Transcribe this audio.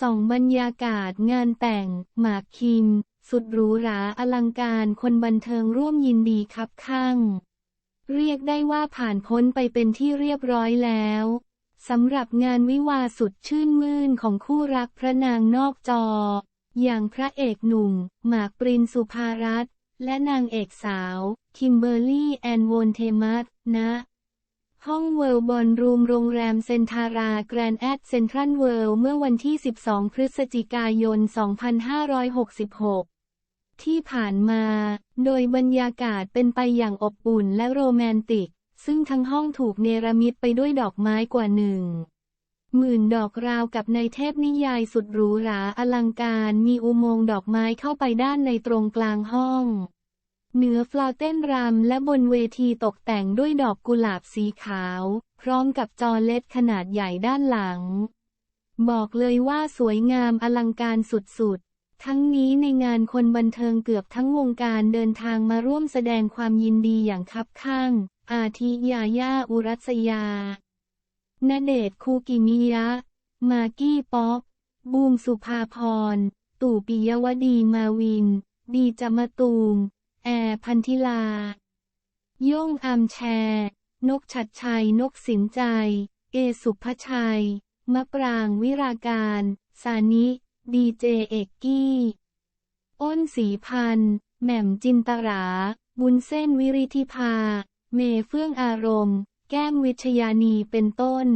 ส่องบรรยากาศงานแต่ง หมากคิม สุดหรูหราอลังการคนบันเทิงร่วมยินดีครับข้าง เรียกได้ว่าผ่านพ้นไปเป็นที่เรียบร้อยแล้วสำหรับงานวิวาสุดชื่นมื่นของคู่รักพระนางนอกจอ อย่างพระเอกหนุ่ม หมากปรินสุภารัตน์และนางเอกสาว คิมเบอร์รี่แอนโวนเทมัสนะ ห้องเวิลด์บอลรูมโรงแรมเซนทาราแกรนด์แอดเซ็นทรัลเวิลด์เมื่อวันที่ 12 พฤศจิกายน 2566 ที่ผ่านมา โดยบรรยากาศเป็นไปอย่างอบอุ่นและโรแมนติก ซึ่งทั้งห้องถูกเนรมิตไปด้วยดอกไม้กว่าหนึ่งหมื่นดอกราวกับในเทพนิยายสุดหรูหราอลังการมีอุโมงค์ดอกไม้เข้าไปด้านในตรงกลางห้อง เหนือฟลอเต้นรำและบนเวทีตกแต่งด้วยดอกกุหลาบสีขาว พร้อมกับจอเล็ดขนาดใหญ่ด้านหลัง บอกเลยว่าสวยงามอลังการสุดๆ ทั้งนี้ในงานคนบันเทิงเกือบทั้งวงการเดินทางมาร่วมแสดงความยินดีอย่างคับข้าง อาทิยาย่าอุรัสยาณเดชคูกิมิยะ มากกี้ป๊อกบูมสุภาพร ตู่ปิยวดีมาวิน ดีจมตูม แอร์พันธิลาโย่งอามแชร์ นกชัดชัย นกสินใจ เอสุภชัย มะปรางวิราการ สานิ ดีเจเอกกี้ อ้นสีพันธ์แหม่มจินตรา บุญเส้นวิริธิภา เมเฟื่องอารมณ์ แก้มวิชยานีเป็นต้น